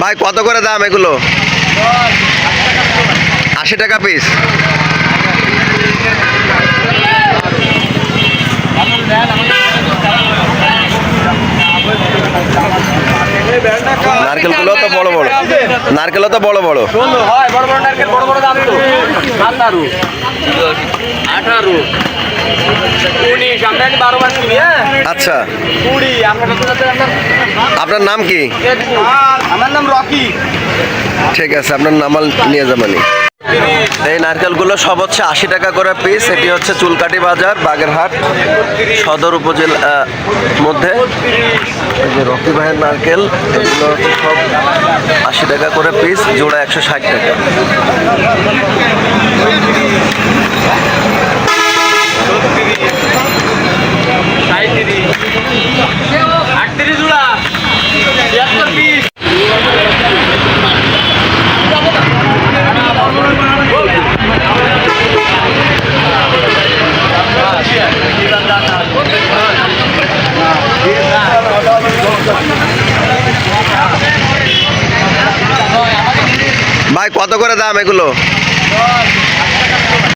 ভাই, কত করে দাম এগুলো? আশি টাকা পিস নারকেলগুলো তো বড় বড়। নারকেলও তো বড় বড়। হয়, বড় নারকেল, বড় বড় দাম আঠারো। আচ্ছা। আপনার যাচ্ছে আপনার আপনার নাম কি? আমার নাম রকি। ঠিক আছে আপনার নামাল নিয়ে যাবেন। এই নারকেলগুলো সব হচ্ছে আশি টাকা করে পিস এটি হচ্ছে চুলকাটি বাজার বাগেরহাট সদর উপজেলা মধ্যে। যে রকি ভাইয়ের নারকেল এগুলো হচ্ছে সব আশি টাকা করে পিস জোড়া একশো ষাট টাকা। ভাই কত করে দাম এগুলো?